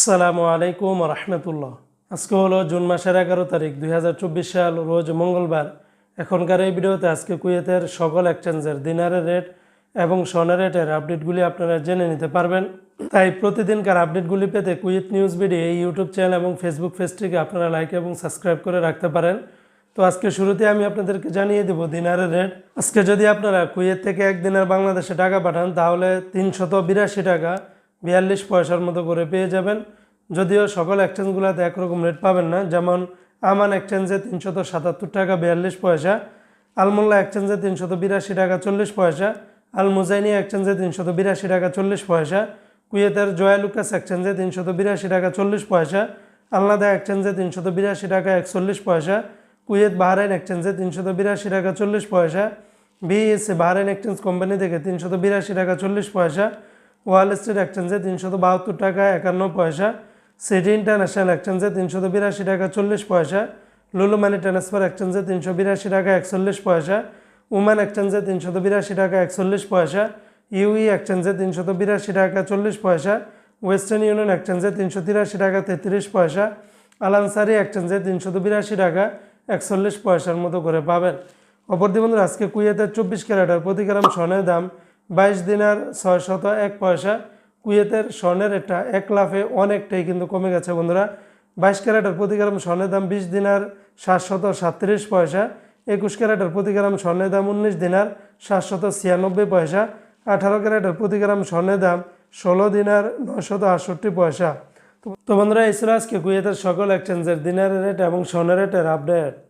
আসসালামু আলাইকুম রহমতুল্লাহ। আজকে হলো জুন মাসের এগারো তারিখ, দুই হাজার চব্বিশ সাল, রোজ মঙ্গলবার। এখনকার এই ভিডিওতে আজকে কুয়েতের সকল এক্সচেঞ্জের দিনারের রেট এবং স্বর্ণের রেটের আপডেটগুলি আপনারা জেনে নিতে পারবেন। তাই প্রতিদিনকার আপডেটগুলি পেতে কুয়েত নিউজ ভিডিও এই ইউটিউব চ্যানেল এবং ফেসবুক পেজটিকে আপনারা লাইক এবং সাবস্ক্রাইব করে রাখতে পারেন। তো আজকে শুরুতে আমি আপনাদেরকে জানিয়ে দেব দিনারের রেট। আজকে যদি আপনারা কুয়েত থেকে এক দিনের বাংলাদেশে টাকা পাঠান, তাহলে তিনশত বিরাশি টাকা বিয়াল্লিশ পয়সার মতো করে পেয়ে যাবেন। যদিও সকল এক্সচেঞ্জগুলোতে একরকম রেট পাবেন না, যেমন আমান এক্সচেঞ্জে তিনশত সাতাত্তর টাকা বিয়াল্লিশ পয়সা আলমোল্লা এক্সচেঞ্জে তিনশত বিরাশি টাকা চল্লিশ পয়সা আল মুজাইনি এক্সচেঞ্জে তিনশত বিরাশি টাকা চল্লিশ পয়সা কুয়েতের জয়ালুকাস এক্সচেঞ্জে তিনশত বিরাশি টাকা চল্লিশ পয়সা আলনাদা এক্সচেঞ্জে তিনশত বিরাশি টাকা একচল্লিশ পয়সা কুয়েত বাহরাইন এক্সচেঞ্জে তিনশত বিরাশি টাকা চল্লিশ পয়সা বিএসসি বাহরাইন এক্সচেঞ্জ কোম্পানি থেকে তিনশত বিরাশি টাকা চল্লিশ পয়সা ওয়াল স্ট্রিট এক্সচেঞ্জে তিনশত বাহাত্তর টাকা, একান্ন পয়সা। সিটি ইন্টারন্যাশনাল এক্সচেঞ্জে তিনশত বিরাশি টাকা, চল্লিশ পয়সা। লুলু মানি ট্রান্সফার এক্সচেঞ্জে তিনশো বিরাশি টাকা, একচল্লিশ পয়সা। উম্যান এক্সচেঞ্জে তিনশত বিরাশি টাকা, একচল্লিশ পয়সা। ইউই এক্সচেঞ্জে তিনশত বিরাশি টাকা, চল্লিশ পয়সা। ওয়েস্টার্ন ইউনিয়ন এক্সচেঞ্জে তিনশো তিরাশি টাকা, তেত্রিশ পয়সা। আলানসারি এক্সচেঞ্জে তিনশত বিরাশি টাকা, একচল্লিশ পয়সার মতো করে পাবেন। অপরদি বন্ধুরা আজকে কুয়েতের চব্বিশ ক্যারেটের প্রতি গ্রাম স্বর্ণের দাম বাইশ দিনার ছয় শত এক পয়সা কুয়েতের স্বর্ণের একটা এক লাফে অনেকটাই কিন্তু কমে গেছে বন্ধুরা। বাইশ ক্যারেটের প্রতি গ্রাম স্বর্ণের দাম বিশ দিনার সাতশত সাতত্রিশ পয়সা, একুশ ক্যারেটের প্রতি গ্রাম স্বর্ণের দাম উনিশ দিনার সাতশত ছিয়ানব্বই পয়সা, আঠারো ক্যারেটের প্রতি গ্রাম স্বর্ণের দাম ষোলো দিনার নয়শত আটষট্টি পয়সা। তো- বন্ধুরা, এই আজকে কুয়েতের সকল এক্সচেঞ্জের দিনের রেট এবং স্বর্ণের রেটের আপডেট